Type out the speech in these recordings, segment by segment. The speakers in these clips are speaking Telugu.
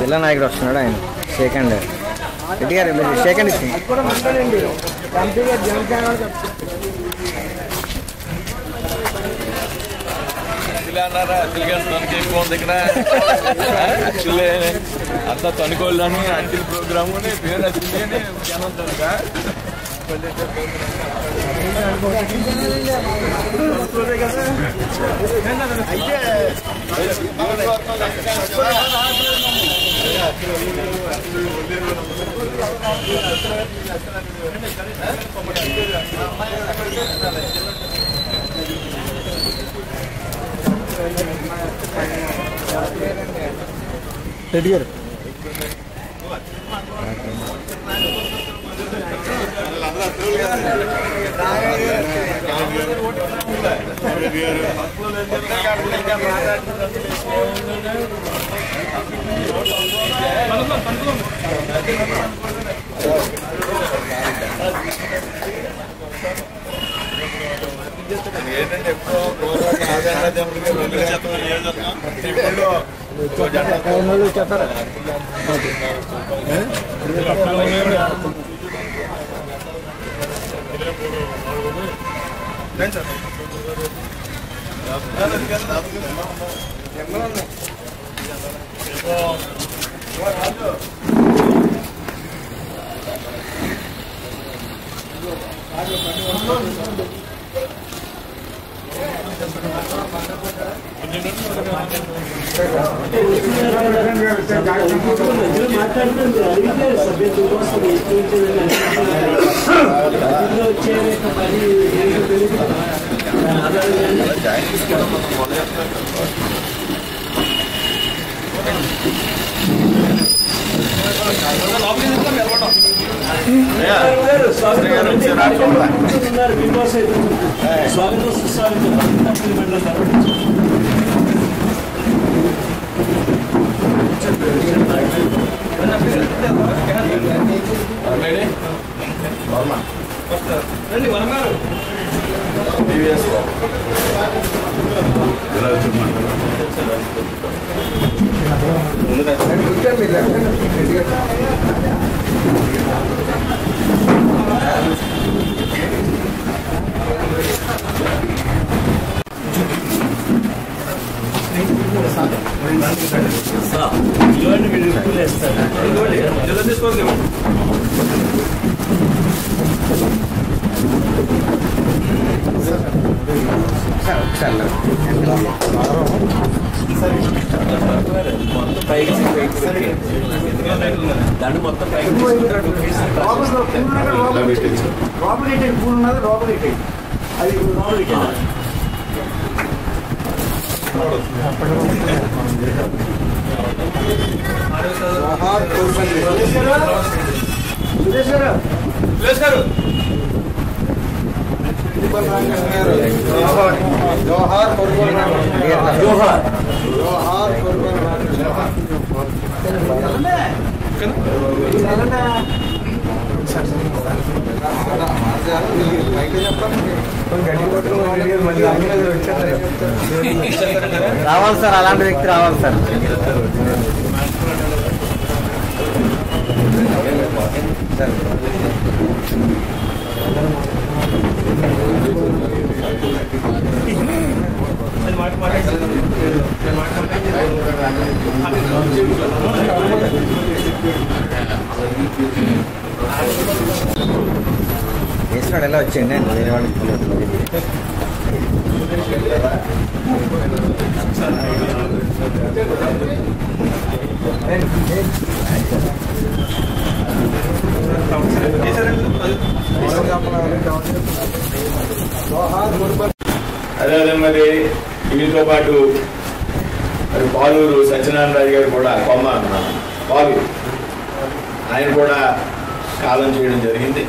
జిల్లా నాయకుడు వస్తున్నాడు ఆయన. సెకండ్ రెడ్డి గారు మీరు ఇచ్చింది ఇక్కడ అఖిలే అంతా తనుకోళ్ళని అఖిల్ ప్రోగ్రామ్ అని పేరు అని జనం తనక రెడ్డి గారు ఏంటంటే ఎప్పుడో గౌరవ ఆదరణ దేవుడికి రెండు 괜찮아. 나는 그냥 나도 그냥 양말 하나. 와. 와 앉아. 아주 많이 왔어. శాతం నియోజకవర్గం స్వాగతం సుస్వాగతం మండలం తరపున ఇలాంటి వీళ్ళు ఎక్కువ వేస్తారు మొత్తం దాన్ని మొత్తం పైకి తీసుకుంటాడు లోపలికి పూల్ ఉన్నది లోపలికి అది లోపలికి సురేష్ గారు జోహార్ జోహార్ జోహార్ రావాలి సార్ అలాంటి వ్యక్తి రావాలి సార్. వేసినాడు ఎలా వచ్చింది వేరే వాళ్ళకి అదే అదే మరి వీటితో పాటు మరి పాలూరు సత్యనారాయణ రాజు గారు కూడా కొమ్మ పాలు ఆయన కూడా కాలం చేయడం జరిగింది.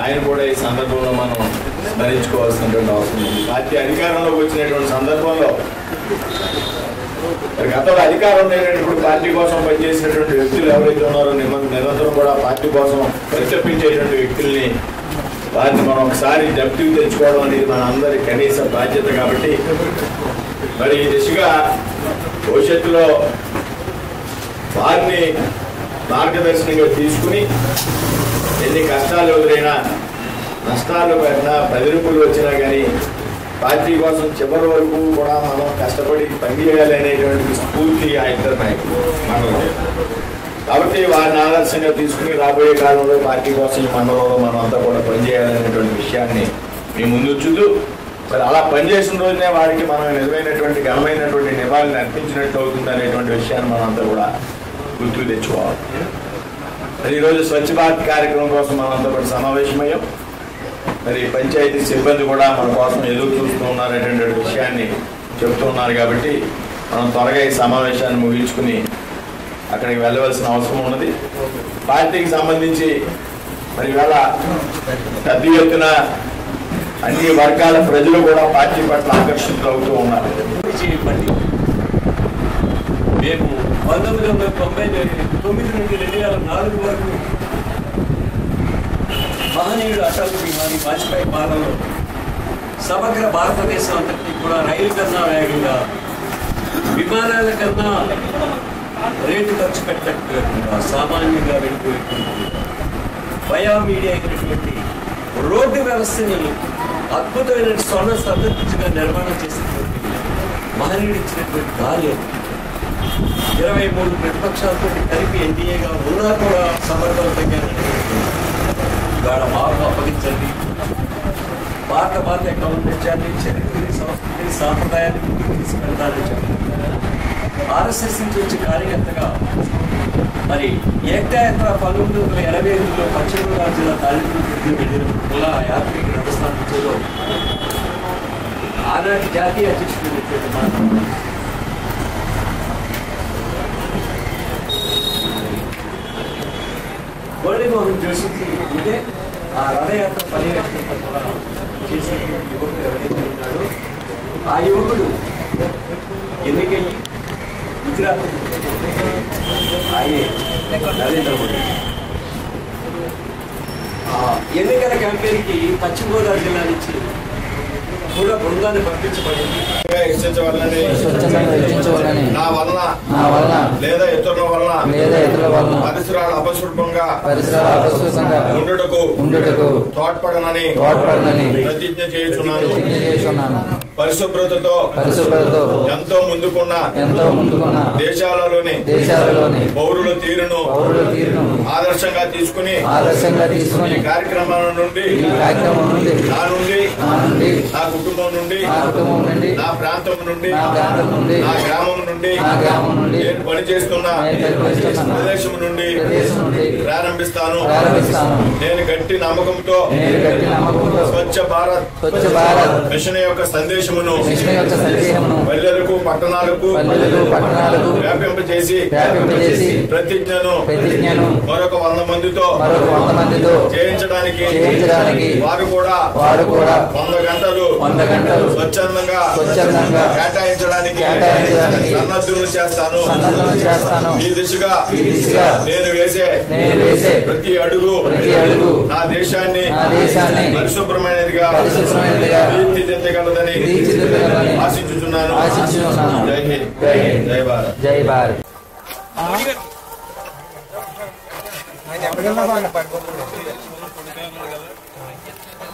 ఆయన కూడా ఈ సందర్భంలో మనం స్మరించుకోవాల్సినటువంటి అవసరం ఉంది. పార్టీ అధికారంలోకి వచ్చినటువంటి సందర్భంలో గతంలో అధికారం లేనటువంటి పార్టీ కోసం పనిచేసినటువంటి వ్యక్తులు ఎవరైతే ఉన్నారో నిరంతరం కూడా పార్టీ కోసం ప్రత్యర్పించేటువంటి వ్యక్తుల్ని వారిని మనం ఒకసారి జప్తికి తెచ్చుకోవడం అనేది మన అందరి కనీస బాధ్యత కాబట్టి మరి ఈ దిశగా భవిష్యత్తులో వారిని మార్గదర్శనంగా తీసుకుని ఎన్ని కష్టాలు ఎదురైనా నష్టాలు పడినా బెదిరింపులు వచ్చినా కానీ పార్టీ కోసం చివరి వరకు కూడా మనం కష్టపడి పనిచేయాలి అనేటువంటి స్ఫూర్తి ఆ ఇద్దరు నాయకులు కాబట్టి వారిని ఆదర్శంగా తీసుకుని రాబోయే కాలంలో పార్టీ కోసం ఈ మండలంలో మనం అంతా కూడా పనిచేయాలనేటువంటి విషయాన్ని మేము ముందు ఉంచుతూ మరి అలా పనిచేసిన రోజునే వారికి మనం నిజమైనటువంటి ఘనమైనటువంటి నివాళిని అర్పించినట్టు అవుతుంది అనేటువంటి విషయాన్ని మనం అంతా కూడా గుర్తుకు తెచ్చుకోవాలి. మరి ఈరోజు స్వచ్ఛ భారత్ కార్యక్రమం కోసం మనంతా కూడా సమావేశమయ్యాం. మరి పంచాయతీ సిబ్బంది కూడా మన కోసం ఎదురు చూస్తూ ఉన్నారనేటువంటి విషయాన్ని చెప్తూ ఉన్నారు కాబట్టి మనం త్వరగా ఈ సమావేశాన్ని ముగించుకుని అక్కడికి వెళ్ళవలసిన అవసరం ఉన్నది. పార్టీకి సంబంధించి మరి ఇవాళ పెద్ద ఎత్తున అన్ని వర్గాల ప్రజలు కూడా పార్టీ పట్ల ఆకర్షితులు అవుతూ ఉన్నారు. మేము పంతొమ్మిది వందల తొంభై తొమ్మిది నుండి రెండు వేల నాలుగు వరకు మహనీయుడు అటల్ బిహారీ వాజ్పేయి పాలనలో సమగ్ర భారతదేశం అంతటి కూడా రైలు కన్నా వేగంగా విమానాల కన్నా రేటు ఖర్చు పెట్టకుండా సామాన్యంగా వెళ్ళిపోయేటువంటి బయా మీడియా అయినటువంటి రోడ్డు వ్యవస్థని అద్భుతమైన స్వర్ణ సందర్భించగా నిర్మాణం చేసినటువంటి మహనీయుడు ఇచ్చినటువంటి గాలి అది. ఇరవై మూడు ప్రతిపక్షాలతో కలిపి ఎన్డీఏగా ఉన్నా కూడా సమర్థవంతంగా నడిపిస్తుంది. ఇవాళ మాకు అప్పగించండి. భారత భారత గవర్నమెంట్ చరిత్రని సంస్కృతిని సాంప్రదాయాన్ని ముందుకు తీసుకెళ్తారని చెప్పారు. ఆర్ఎస్ఎస్ నుంచి వచ్చి కార్యకర్తగా మరి ఏకయాత్ర పంతొమ్మిది వందల ఎనభై ఎనిమిదిలో పశ్చిమ గోదావరి జిల్లా తాలిపూర్కి వెళ్ళిన కులా యాత్రిక నడుస్తాను ఆనాటి జాతీయ అధ్యక్షుడు మాట మురళీమోహన్ జోషికి అంటే ఆ రథయాత్ర పర్యవేక్షణ కూడా చేసే యువకుడు ఎవరైతే ఉన్నాడో ఆ యువకుడు ఎన్నికయ్యి గుజరాత్ ఆయనే నరేంద్ర మోడీ. ఆ ఎన్నికల క్యాంపెయిన్కి పశ్చిమ గోదావరి జిల్లా నుంచి కూడా బృందాన్ని పంపించబడింది నా వలన నా వలన లేదా ఇతరుల వలన లేదా ఇతరుల వలన పరిసరాలు అపశృభంగా పరిసరాల అపశృతంగా ఉండుటకు ఉండుటకు తోడ్పడనని తోడ్పడనని ప్రతిజ్ఞ చేయుచున్నాను. ప్రతిజ్ఞ చేస్తున్నాను పరిశుభ్రతతో పరిశుభ్రతతో ఎంతో ముందుకున్న ఎంతో ముందుకున్న దేశాలలోని దేశాలలోని పౌరుల తీరును పౌరుల తీరును ఆదర్శంగా తీసుకుని ఆదర్శంగా తీసుకొని కార్యక్రమాల నుండి ఈ కార్యక్రమం నుండి నా నుండి నా నుండి నా కుటుంబం కుటుంబం నుండి నా ప్రాంతం నుండి నా ప్రాంతం నుండి నా గ్రామం నుండి నా గ్రామం నుండి నేను పనిచేస్తున్న నేను పనిచేస్తున్న ప్రదేశం నుండి ప్రారంభిస్తాను. ప్రారంభిస్తాను. నేను గట్టి నమ్మకంతో స్వచ్ఛ భారత్ స్వచ్ఛ భారత్ మిషన్ యొక్క సందేశమును కృష్ణ యొక్క సందేహమును పల్లెలకు పట్టణాలకు పట్టణాలకు వ్యాపింపజేసి ప్రతిజ్ఞను మరొక వంద మందితో మరొక వంద మందితో చేయించడానికి చేయించడానికి వారు కూడా వారు కూడా వంద గంటలు వంద గంటలు. స్వచ్ఛందంగా స్వచ్ఛందంగా కేటాయించడానికి కేటాయించడానికి సన్నద్ధులు చేస్తాను. చేస్తాను. ఈ దిశగా ఈ దిశగా నేను వేసే నేను వేసే ప్రతి అడుగు ప్రతి అడుగు నా దేశాన్ని నా దేశాన్ని పరిశుభ్రమైనదిగా పరిశుభ్రమైనదిగా తీర్చిదిద్దగలదని తీర్చిదిద్దగలదని ఆశించుచున్నాను. ఆశించుచున్నాను. జై హింద్. జై హింద్. జై భారత్. జై భారత్.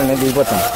నేను దిగిపోతాను